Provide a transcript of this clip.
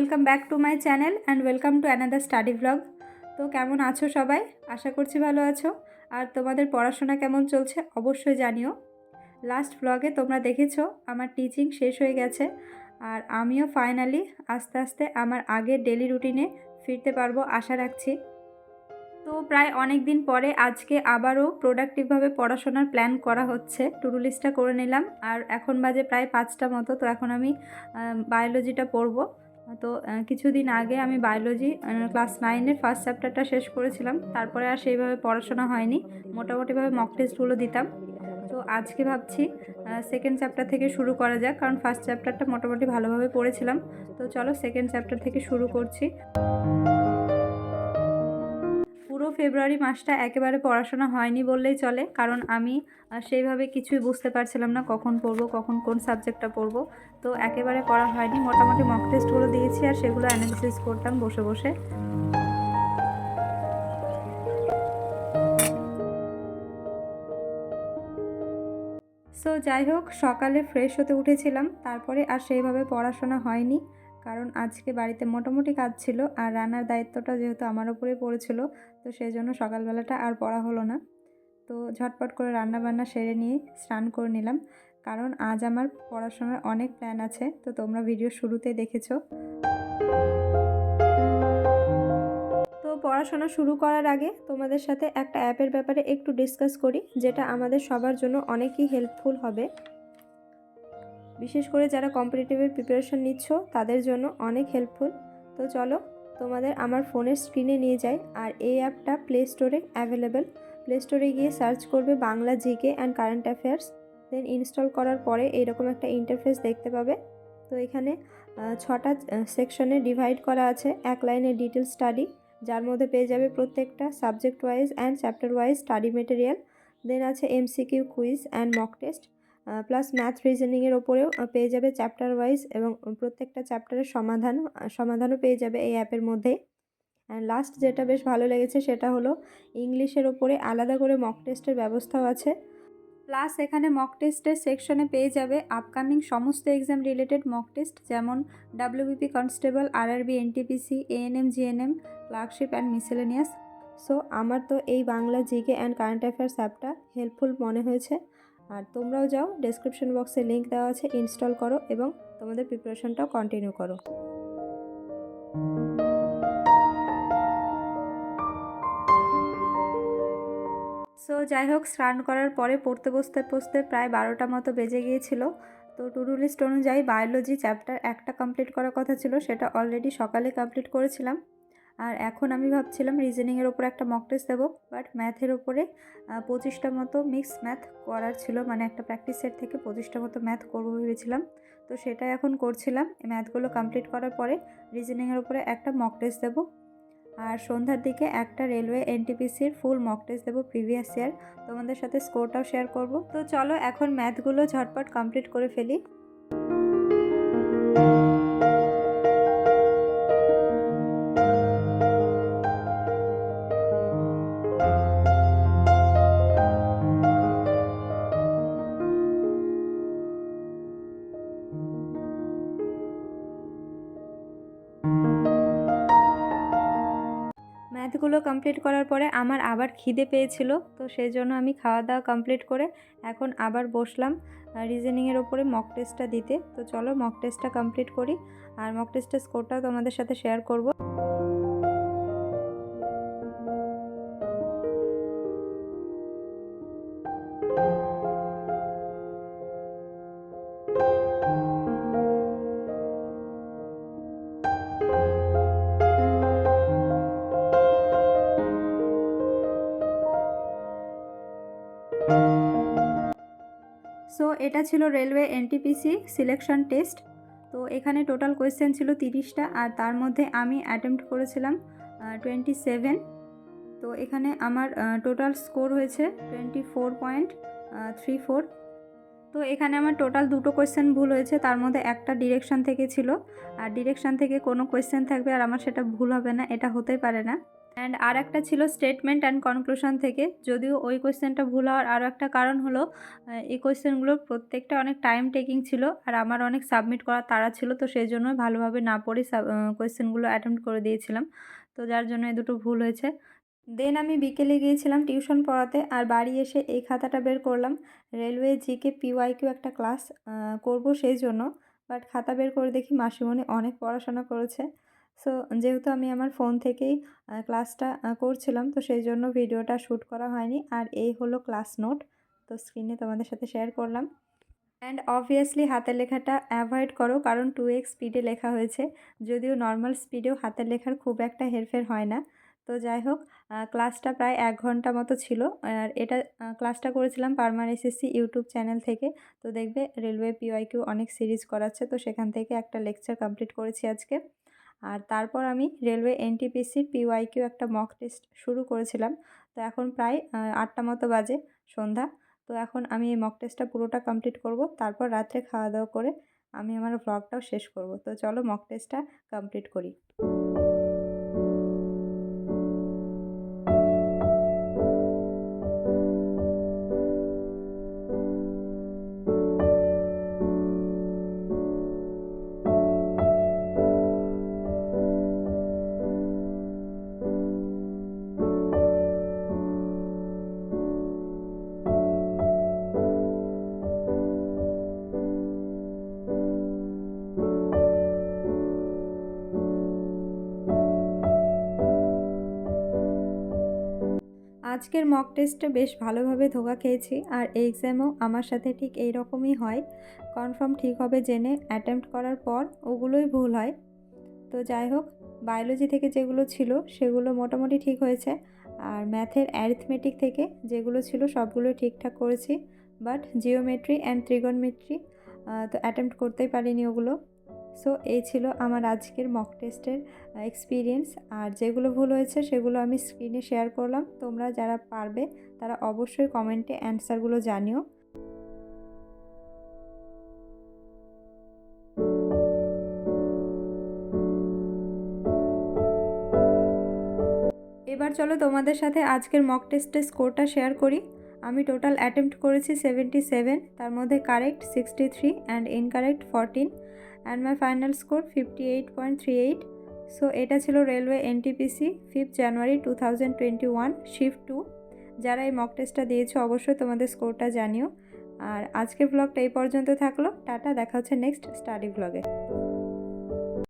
Welcome back to my channel and welcome to another study blog. তো কেমন আছো সবাই? আশা করছি ভালো আছো। আর তোমাদের পড়াশোনা কেমন চলছে অবশ্যই জানিও। লাস্ট ব্লগে তোমরা দেখেছ, আমার টিচিং শেষ হয়ে গেছে। আর আমিও ফাইনালি আস্তে আস্তে আমার আগের ডেলি রুটিনে ফিরতে পারব আশা রাখছি। তো প্রায় অনেক দিন পরে আজকে আবারও প্রোডাক্টিভভাবে পড়াশোনার প্ল্যান করা হচ্ছে। টুডু লিস্টটা করে নিলাম। আর এখন বাজে প্রায় পাঁচটা মতো। তো এখন আমি বায়োলজিটা পড়ব। তো কিছুদিন আগে আমি বায়োলজি ক্লাস নাইনের ফার্স্ট চ্যাপ্টারটা শেষ করেছিলাম। তারপরে আর সেইভাবে পড়াশোনা হয়নি। মোটামুটিভাবে মক টেস্টগুলো দিতাম। তো আজকে ভাবছি সেকেন্ড চ্যাপ্টার থেকে শুরু করা যাক, কারণ ফার্স্ট চ্যাপ্টারটা মোটামুটি ভালোভাবে পড়েছিলাম। তো চলো সেকেন্ড চ্যাপ্টার থেকে শুরু করছি। ফেব্রুয়ারি মাসটা একেবারে পড়াশোনা হয়নি বললেই চলে। কারণ আমি সেইভাবে কিছুই বুঝতে পারছিলাম না কখন পড়ব, কখন কোন সাবজেক্টটা পড়ব। তো একেবারে পড়া হয়নি। মোটামুটি মক টেস্টগুলো দিয়েছি আর সেগুলো অ্যানালিসিস করতাম বসে বসে। সো যাই হোক, সকালে ফ্রেশ হতে উঠেছিলাম। তারপরে আর সেইভাবে পড়াশোনা হয়নি। কারণ আজকে বাড়িতে মোটামুটি কাজ ছিল আর রান্নার দায়িত্বটা যেহেতু আমার উপরেই পড়েছিল, তো সেই জন্য সকালবেলাটা আর পড়া হলো না। তো ঝটপট করে রান্না বান্না সেরে নিয়ে স্নান করে নিলাম। কারণ আজ আমার পড়াশোনার অনেক প্ল্যান আছে, তো তোমরা ভিডিও শুরুতেই দেখেছ। তো পড়াশোনা শুরু করার আগে তোমাদের সাথে একটা অ্যাপের ব্যাপারে একটু ডিসকাস করি, যেটা আমাদের সবার জন্য অনেকই হেল্পফুল হবে। বিশেষ করে যারা কম্পিটিটিভের প্রিপারেশন নিচ্ছ, তাদের জন্য অনেক হেল্পফুল তো চলো, তোমাদের আমার ফোনের স্ক্রিনে নিয়ে যাই, আর এই অ্যাপটা প্লে স্টোরে অ্যাভেলেবেল প্লে স্টোরে গিয়ে সার্চ করবে Bangla GK and current affairs then install করার পরে এইরকম একটা ইন্টারফেস দেখতে পাবে। তো এখানে ছটা সেকশনে ডিভাইড করা আছে, এক লাইনে ডিটেল স্টাডি যার মধ্যে পেয়ে যাবে প্রত্যেকটা subject wise and chapter wise study material then আছে MCQ quiz and mock test plus math রিজনিংয়ের ওপরেও পেয়ে যাবে চ্যাপ্টার ওয়াইজ এবং প্রত্যেকটা চ্যাপ্টারের সমাধান সমাধানও পেয়ে যাবে এই অ্যাপের মধ্যে অ্যান্ড লাস্ট যেটা বেশ ভালো লেগেছে সেটা হলো ইংলিশের ওপরে আলাদা করে মক টেস্টের ব্যবস্থাও আছে। প্লাস এখানে মক টেস্টের সেকশনে পেয়ে যাবে আপকামিং সমস্ত এক্সাম রিলেটেড মক টেস্ট যেমন WBP constable RRB NTPC ANM GNM clerkship and miscellaneous so আমার তো এই Bangla GK and current affairs অ্যাপটা হেল্পফুল মনে হয়েছে। আর তোমরাও যাও ডেসক্রিপশন বক্সে লিঙ্ক দেওয়া আছে ইনস্টল করো এবং তোমাদের প্রিপারেশনটাও কন্টিনিউ করো। সো যাই হোক, স্নান করার পরে পড়তে বসতে বসতে প্রায় বারোটা মতো বেজে গিয়েছিল। তো টু ডু লিস্ট অনুযায়ী বায়োলজি চ্যাপ্টার একটা কমপ্লিট করার কথা ছিল, সেটা অলরেডি সকালে কমপ্লিট করেছিলাম। আর এখন আমি ভাবছিলাম রিজনিংয়ের ওপর একটা মক টেস্ট দেবো বাট ম্যাথের ওপরে পঁচিশটা মতো মিক্স ম্যাথ করার ছিল মানে একটা প্র্যাকটিস সেট থেকে পঁচিশটা মতো ম্যাথ করব ভেবেছিলাম। তো সেটা এখন করছিলাম ম্যাথগুলো কমপ্লিট করার পরে রিজনিংয়ের ওপরে একটা মক টেস্ট দেবো। আর সন্ধ্যার দিকে একটা রেলওয়ে এনটিপিসির ফুল মক টেস্ট দেবো প্রিভিয়াস ইয়ার তোমাদের সাথে স্কোরটাও শেয়ার করব। তো চলো এখন ম্যাথগুলো ঝটপট কমপ্লিট করে ফেলি। ম্যাথগুলো কমপ্লিট করার পরে আমার আবার খিদে পেয়েছিল, তো সেই জন্য আমি খাওয়া দাওয়া কমপ্লিট করে এখন আবার বসলাম রিজেনিংয়ের ওপরে মক টেস্টটা দিতে। তো চলো মক টেস্টটা কমপ্লিট করি, আর মক টেস্টের স্কোরটাও তোমাদের সাথে শেয়ার করব। এটা ছিল রেলওয়ে এনটিপিসি সিলেকশন টেস্ট। তো এখানে টোটাল কোয়েশ্চেন ছিল তিরিশটা আর তার মধ্যে আমি অ্যাটেম্প্ট করেছিলাম টোয়েন্টি সেভেন তো এখানে আমার টোটাল স্কোর হয়েছে twenty four point three four তো এখানে আমার টোটাল দুটো কোয়েশ্চেন ভুল হয়েছে, তার মধ্যে একটা ডিরেকশন থেকে ছিল। আর ডিরেকশন থেকে কোনো কোয়েশ্চেন থাকবে আর আমার সেটা ভুল হবে না, এটা হতেই পারে না। অ্যান্ড আর একটা ছিল স্টেটমেন্ট অ্যান্ড কনক্লুশন থেকে। যদিও ওই কোয়েশ্চেনটা ভুল হওয়ার আরও একটা কারণ হলো এই কোয়েশ্চেনগুলোর প্রত্যেকটা অনেক টাইম টেকিং ছিল আর আমার অনেক সাবমিট করার তাড়া ছিল তো সেই জন্য ভালোভাবে না পড়ে কোয়েশ্চেনগুলো অ্যাটেম্প করে দিয়েছিলাম। তো যার জন্য এই দুটো ভুল হয়েছে। দেন আমি বিকেলে গিয়েছিলাম টিউশন পড়াতে আর বাড়ি এসে এই খাতাটা বের করলাম। রেলওয়ে জিকে পিওয়াইকিউ একটা ক্লাস করব সেই জন্য। বাট খাতা বের করে দেখি মাসিমণি অনেক পড়াশোনা করেছে। সো যেহেতু আমি আমার ফোন থেকেই ক্লাসটা করছিলাম, তো সেই জন্য ভিডিওটা শ্যুট করা হয়নি। আর এই হলো ক্লাস নোট তো স্ক্রিনে তোমাদের সাথে শেয়ার করলাম। অ্যান্ড অবভিয়াসলি হাতের লেখাটা অ্যাভয়েড করো, কারণ টু এক্স স্পিডে লেখা হয়েছে। যদিও নর্মাল স্পিডেও হাতের লেখার খুব একটা হেরফের হয় না। তো যাই হোক ক্লাসটা প্রায় এক ঘণ্টা মতো ছিল। আর এটা ক্লাসটা করেছিলাম পারমার এসএসসি ইউটিউব চ্যানেল থেকে। তো দেখবে রেলওয়ে পিওয়াইকিউ অনেক সিরিজ করাচ্ছে। তো সেখান থেকে একটা লেকচার কমপ্লিট করেছি আজকে। আর তারপর আমি রেলওয়ে এনটিপিসির পিওয়াইকিউ একটা মক টেস্ট শুরু করেছিলাম। তো এখন প্রায় আটটা মতো বাজে সন্ধ্যা। তো এখন আমি এই মক টেস্টটা পুরোটা কমপ্লিট করব। তারপর রাত্রে খাওয়া দাওয়া করে আমি আমার ব্লগটাও শেষ করব। তো চলো মক টেস্টটা কমপ্লিট করি। আজকের মক টেস্টে বেশ ভালোভাবে ধোকা খেয়েছি আর এই এক্সামেও আমার সাথে ঠিক এই রকমই হয়। কনফার্ম ঠিক হবে জেনে অ্যাটেম্প্ট করার পর ওগুলোই ভুল হয়। তো যাই হোক বায়োলজি থেকে যেগুলো ছিল সেগুলো মোটামুটি ঠিক হয়েছে আর ম্যাথের অ্যারিথমেটিক থেকে যেগুলো ছিল সবগুলো ঠিকঠাক করেছি। বাট জিওমেট্রি অ্যান্ড ত্রিগনমেট্রি তো অ্যাটেম্প্ট করতেই পারিনি ওগুলো। সো এই ছিল আমার আজকের মক টেস্টের এক্সপিরিয়েন্স আর যেগুলো ভুল হয়েছে সেগুলো আমি স্ক্রিনে শেয়ার করলাম। তোমরা যারা পারবে, তারা অবশ্যই কমেন্টে অ্যান্সারগুলো জানিও। এবার চলো তোমাদের সাথে আজকের মক টেস্টের স্কোরটা শেয়ার করি। আমি টোটাল অ্যাটেম্প্ট করেছি সেভেন্টি সেভেন তার মধ্যে correct sixty three and incorrect fourteen and my final score fifty eight point three eight so এটা ছিল railway NTPC fifth January two thousand twenty one shift two যারা এই mock টেস্টটা দিয়েছ, অবশ্যই তোমাদের স্কোরটা জানিও। আর আজকের ব্লগটা এই পর্যন্ত থাকল। টাটা, দেখা হচ্ছে নেক্সট স্টাডি ব্লগে